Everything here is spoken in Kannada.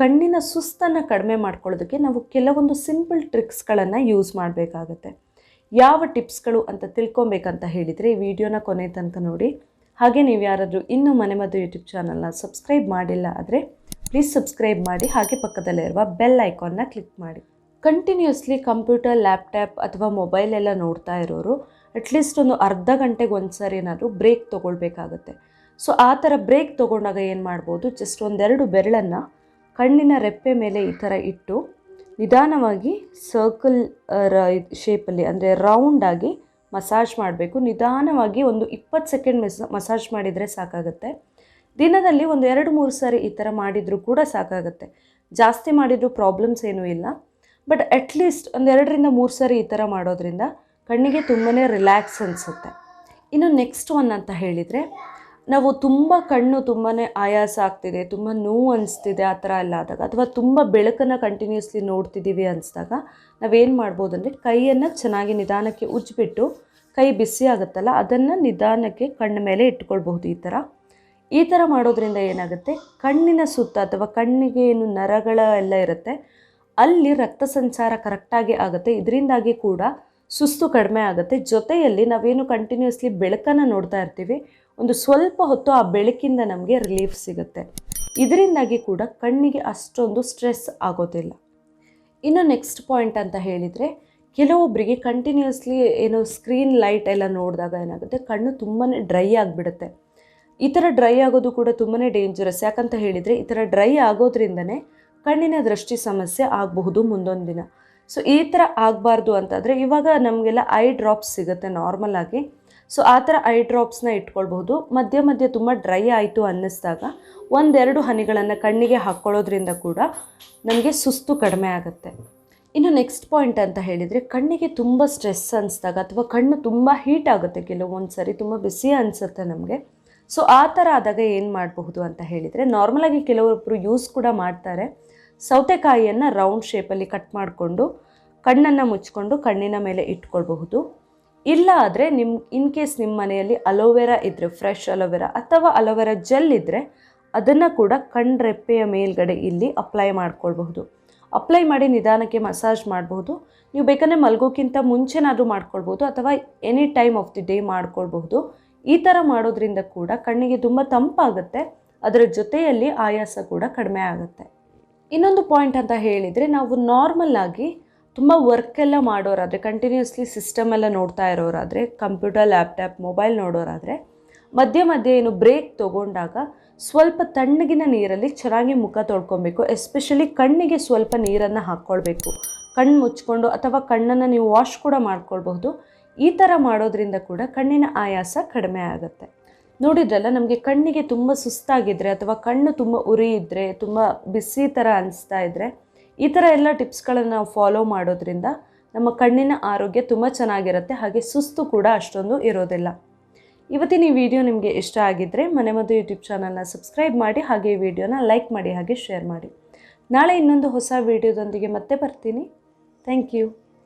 ಕಣ್ಣಿನ ಸುಸ್ತನ್ನು ಕಡಿಮೆ ಮಾಡ್ಕೊಳ್ಳೋದಕ್ಕೆ ನಾವು ಕೆಲವೊಂದು ಸಿಂಪಲ್ ಟ್ರಿಕ್ಸ್ಗಳನ್ನು ಯೂಸ್ ಮಾಡಬೇಕಾಗತ್ತೆ. ಯಾವ ಟಿಪ್ಸ್ಗಳು ಅಂತ ತಿಳ್ಕೊಬೇಕಂತ ಹೇಳಿದರೆ ಈ ವಿಡಿಯೋನ ಕೊನೆ ತನಕ ನೋಡಿ. ಹಾಗೆ ನೀವು ಯಾರಾದರೂ ಇನ್ನೂ ಮನೆಮದ್ದು ಯೂಟ್ಯೂಬ್ ಚಾನಲ್ನ ಸಬ್ಸ್ಕ್ರೈಬ್ ಮಾಡಿಲ್ಲ ಆದರೆ ಪ್ಲೀಸ್ ಸಬ್ಸ್ಕ್ರೈಬ್ ಮಾಡಿ, ಹಾಗೆ ಪಕ್ಕದಲ್ಲಿರುವ ಬೆಲ್ ಐಕಾನ್ನ ಕ್ಲಿಕ್ ಮಾಡಿ. ಕಂಟಿನ್ಯೂಸ್ಲಿ ಕಂಪ್ಯೂಟರ್ ಲ್ಯಾಪ್ಟಾಪ್ ಅಥವಾ ಮೊಬೈಲ್ ಎಲ್ಲ ನೋಡ್ತಾ ಇರೋರು ಅಟ್ಲೀಸ್ಟ್ ಒಂದು ಅರ್ಧ ಗಂಟೆಗೆ ಒಂದು ಸರಿ ಏನಾದರೂ ಬ್ರೇಕ್ ತೊಗೊಳ್ಬೇಕಾಗತ್ತೆ. ಸೊ ಆ ಥರ ಬ್ರೇಕ್ ತೊಗೊಂಡಾಗ ಏನು ಮಾಡ್ಬೋದು? ಜಸ್ಟ್ ಒಂದೆರಡು ಬೆರಳನ್ನು ಕಣ್ಣಿನ ರೆಪ್ಪೆ ಮೇಲೆ ಈ ಥರ ಇಟ್ಟು ನಿಧಾನವಾಗಿ ಸರ್ಕಲ್ ಶೇಪಲ್ಲಿ ಅಂದರೆ ರೌಂಡಾಗಿ ಮಸಾಜ್ ಮಾಡಬೇಕು. ನಿಧಾನವಾಗಿ ಒಂದು ಇಪ್ಪತ್ತು ಸೆಕೆಂಡ್ ಮೆಸ್ ಮಸಾಜ್ ಮಾಡಿದರೆ ಸಾಕಾಗುತ್ತೆ. ದಿನದಲ್ಲಿ ಒಂದು ಎರಡು ಮೂರು ಸಾರಿ ಈ ಥರ ಮಾಡಿದರೂ ಕೂಡ ಸಾಕಾಗುತ್ತೆ. ಜಾಸ್ತಿ ಮಾಡಿದರೂ ಪ್ರಾಬ್ಲಮ್ಸ್ ಏನೂ ಇಲ್ಲ. ಬಟ್ ಅಟ್ಲೀಸ್ಟ್ ಒಂದು ಎರಡರಿಂದ ಮೂರು ಸಾರಿ ಈ ಥರ ಮಾಡೋದ್ರಿಂದ ಕಣ್ಣಿಗೆ ತುಂಬಾ ರಿಲ್ಯಾಕ್ಸ್ ಅನಿಸುತ್ತೆ. ಇನ್ನು ನೆಕ್ಸ್ಟ್ ಒನ್ ಅಂತ ಹೇಳಿದರೆ ನಾವು ತುಂಬ ಕಣ್ಣು ತುಂಬಾ ಆಯಾಸ ಆಗ್ತಿದೆ, ತುಂಬ ನೋವು ಅನಿಸ್ತಿದೆ ಆ ಥರ ಎಲ್ಲ ಆದಾಗ. ಅಥವಾ ತುಂಬ ಬೆಳಕನ್ನು ಕಂಟಿನ್ಯೂಸ್ಲಿ ನೋಡ್ತಿದ್ದೀವಿ ಅನಿಸಿದಾಗ, ನಾವೇನು ಮಾಡ್ಬೋದು ಅಂದರೆ ಕೈಯನ್ನು ಚೆನ್ನಾಗಿ ನಿಧಾನಕ್ಕೆ ಉಜ್ಜಿಬಿಟ್ಟು ಕೈ ಬಿಸಿ ಆಗುತ್ತಲ್ಲ, ಅದನ್ನು ನಿಧಾನಕ್ಕೆ ಕಣ್ಣ ಮೇಲೆ ಇಟ್ಕೊಳ್ಬಹುದು ಈ ಥರ. ಈ ಥರ ಮಾಡೋದ್ರಿಂದ ಏನಾಗುತ್ತೆ, ಕಣ್ಣಿನ ಸುತ್ತ ಅಥವಾ ಕಣ್ಣಿಗೆ ಏನು ನರಗಳ ಎಲ್ಲ ಇರುತ್ತೆ, ಅಲ್ಲಿ ರಕ್ತ ಸಂಚಾರ ಕರೆಕ್ಟಾಗಿ ಆಗುತ್ತೆ, ಇದರಿಂದಾಗಿ ಕೂಡ ಸುಸ್ತು ಕಡಿಮೆ ಆಗುತ್ತೆ. ಜೊತೆಯಲ್ಲಿ ನಾವೇನು ಕಂಟಿನ್ಯೂಸ್ಲಿ ಬೆಳಕನ್ನು ನೋಡ್ತಾ ಇರ್ತೀವಿ ಒಂದು ಸ್ವಲ್ಪ ಹೊತ್ತು ಆ ಬೆಳಕಿಂದ ನಮಗೆ ರಿಲೀಫ್ ಸಿಗುತ್ತೆ. ಇದರಿಂದಾಗಿ ಕೂಡ ಕಣ್ಣಿಗೆ ಅಷ್ಟೊಂದು ಸ್ಟ್ರೆಸ್ ಆಗೋದಿಲ್ಲ. ಇನ್ನು ನೆಕ್ಸ್ಟ್ ಪಾಯಿಂಟ್ ಅಂತ ಹೇಳಿದರೆ ಕೆಲವೊಬ್ಬರಿಗೆ ಕಂಟಿನ್ಯೂಸ್ಲಿ ಏನು ಸ್ಕ್ರೀನ್ ಲೈಟ್ ಎಲ್ಲ ನೋಡಿದಾಗ ಏನಾಗುತ್ತೆ, ಕಣ್ಣು ತುಂಬಾ ಡ್ರೈ ಆಗಿಬಿಡುತ್ತೆ. ಈ ಥರ ಡ್ರೈ ಆಗೋದು ಕೂಡ ತುಂಬಾ ಡೇಂಜರಸ್ ಯಾಕಂತ ಹೇಳಿದರೆ, ಈ ಥರ ಡ್ರೈ ಆಗೋದ್ರಿಂದನೇ ಕಣ್ಣಿನ ದೃಷ್ಟಿ ಸಮಸ್ಯೆ ಆಗಬಹುದು ಮುಂದೊಂದು ದಿನ. ಸೊ ಈ ಥರ ಆಗಬಾರ್ದು ಅಂತಂದರೆ ಇವಾಗ ನಮಗೆಲ್ಲ ಐ ಡ್ರಾಪ್ಸ್ ಸಿಗುತ್ತೆ ನಾರ್ಮಲ್ ಆಗಿ. ಸೊ ಆ ಥರ ಐ ಡ್ರಾಪ್ಸ್ನ ಇಟ್ಕೊಳ್ಬಹುದು. ಮಧ್ಯ ಮಧ್ಯೆ ತುಂಬ ಡ್ರೈ ಆಯಿತು ಅನ್ನಿಸ್ದಾಗ ಒಂದೆರಡು ಹನಿಗಳನ್ನು ಕಣ್ಣಿಗೆ ಹಾಕ್ಕೊಳ್ಳೋದ್ರಿಂದ ಕೂಡ ನಮಗೆ ಸುಸ್ತು ಕಡಿಮೆ ಆಗುತ್ತೆ. ಇನ್ನು ನೆಕ್ಸ್ಟ್ ಪಾಯಿಂಟ್ ಅಂತ ಹೇಳಿದರೆ ಕಣ್ಣಿಗೆ ತುಂಬ ಸ್ಟ್ರೆಸ್ ಅನ್ನಿಸ್ದಾಗ ಅಥವಾ ಕಣ್ಣು ತುಂಬ ಹೀಟ್ ಆಗುತ್ತೆ ಕೆಲವೊಂದು ಸರಿ ತುಂಬ ಬಿಸಿ ಅನಿಸುತ್ತೆ ನಮಗೆ. ಸೊ ಆ ಥರ ಆದಾಗ ಏನು ಮಾಡಬಹುದು ಅಂತ ಹೇಳಿದರೆ ನಾರ್ಮಲಾಗಿ ಕೆಲವೊಬ್ಬರು ಯೂಸ್ ಕೂಡ ಮಾಡ್ತಾರೆ. ಸೌತೆಕಾಯಿಯನ್ನು ರೌಂಡ್ ಶೇಪಲ್ಲಿ ಕಟ್ ಮಾಡಿಕೊಂಡು ಕಣ್ಣನ್ನು ಮುಚ್ಕೊಂಡು ಕಣ್ಣಿನ ಮೇಲೆ ಇಟ್ಕೊಳ್ಬಹುದು. ಇಲ್ಲ ಆದರೆ ನಿಮ್ಮ ಇನ್ ಕೇಸ್ ನಿಮ್ಮ ಮನೆಯಲ್ಲಿ ಅಲೋವೆರಾ ಇದ್ದರೆ ಫ್ರೆಶ್ ಅಲೋವೆರಾ ಅಥವಾ ಅಲೋವೆರಾ ಜೆಲ್ ಇದ್ದರೆ ಅದನ್ನು ಕೂಡ ಕಣ್ರೆಪ್ಪೆಯ ಮೇಲ್ಗಡೆ ಇಲ್ಲಿ ಅಪ್ಲೈ ಮಾಡ್ಕೊಳ್ಬಹುದು. ಅಪ್ಲೈ ಮಾಡಿ ನಿಧಾನಕ್ಕೆ ಮಸಾಜ್ ಮಾಡಬಹುದು. ನೀವು ಬೇಕಂದರೆ ಮಲಗೋಕ್ಕಿಂತ ಮುಂಚೆನಾದರೂ ಮಾಡ್ಕೊಳ್ಬೋದು ಅಥವಾ any time of the day ಮಾಡ್ಕೊಳ್ಬಹುದು. ಈ ಥರ ಮಾಡೋದ್ರಿಂದ ಕೂಡ ಕಣ್ಣಿಗೆ ತುಂಬ ತಂಪಾಗುತ್ತೆ. ಅದರ ಜೊತೆಯಲ್ಲಿ ಆಯಾಸ ಕೂಡ ಕಡಿಮೆ ಆಗುತ್ತೆ. ಇನ್ನೊಂದು ಪಾಯಿಂಟ್ ಅಂತ ಹೇಳಿದರೆ ನಾವು ನಾರ್ಮಲ್ ಆಗಿ ತುಂಬ ವರ್ಕ್ ಎಲ್ಲ ಮಾಡೋರಾದರೆ ಕಂಟಿನ್ಯೂಸ್ಲಿ ಸಿಸ್ಟಮ್ ಎಲ್ಲ ನೋಡ್ತಾ ಇರೋರಾದರೆ ಕಂಪ್ಯೂಟರ್ ಲ್ಯಾಪ್ಟಾಪ್ ಮೊಬೈಲ್ ನೋಡೋರಾದರೆ, ಮಧ್ಯೆ ಮಧ್ಯೆ ಏನು ಬ್ರೇಕ್ ತೊಗೊಂಡಾಗ ಸ್ವಲ್ಪ ತಣ್ಣಗಿನ ನೀರಲ್ಲಿ ಚೆನ್ನಾಗಿ ಮುಖ ತೊಳ್ಕೊಬೇಕು. ಎಸ್ಪೆಷಲಿ ಕಣ್ಣಿಗೆ ಸ್ವಲ್ಪ ನೀರನ್ನು ಹಾಕ್ಕೊಳ್ಬೇಕು. ಕಣ್ಣು ಮುಚ್ಕೊಂಡು ಅಥವಾ ಕಣ್ಣನ್ನು ನೀವು ವಾಶ್ ಕೂಡ ಮಾಡ್ಕೊಳ್ಬಹುದು. ಈ ಥರ ಮಾಡೋದ್ರಿಂದ ಕೂಡ ಕಣ್ಣಿನ ಆಯಾಸ ಕಡಿಮೆ ಆಗುತ್ತೆ. ನೋಡಿದ್ರಲ್ಲ, ನಮಗೆ ಕಣ್ಣಿಗೆ ತುಂಬ ಸುಸ್ತಾಗಿದ್ದರೆ ಅಥವಾ ಕಣ್ಣು ತುಂಬ ಉರಿ ಇದ್ದರೆ ತುಂಬ ಬಿಸಿ ಥರ ಅನಿಸ್ತಾ ಇದ್ದರೆ ಈ ಥರ ಎಲ್ಲ ಟಿಪ್ಸ್ಗಳನ್ನು ನಾವು ಫಾಲೋ ಮಾಡೋದ್ರಿಂದ ನಮ್ಮ ಕಣ್ಣಿನ ಆರೋಗ್ಯ ತುಂಬ ಚೆನ್ನಾಗಿರುತ್ತೆ, ಹಾಗೆ ಸುಸ್ತು ಕೂಡ ಅಷ್ಟೊಂದು ಇರೋದಿಲ್ಲ. ಇವತ್ತಿನ ಈ ವಿಡಿಯೋ ನಿಮಗೆ ಇಷ್ಟ ಆಗಿದ್ದರೆ ಮನೆ ಮದ್ದು ಯೂಟ್ಯೂಬ್ ಚಾನಲ್ನ ಸಬ್ಸ್ಕ್ರೈಬ್ ಮಾಡಿ, ಹಾಗೆ ಈ ವಿಡಿಯೋನ ಲೈಕ್ ಮಾಡಿ, ಹಾಗೆ ಶೇರ್ ಮಾಡಿ. ನಾಳೆ ಇನ್ನೊಂದು ಹೊಸ ವಿಡಿಯೋದೊಂದಿಗೆ ಮತ್ತೆ ಬರ್ತೀನಿ. Thank you.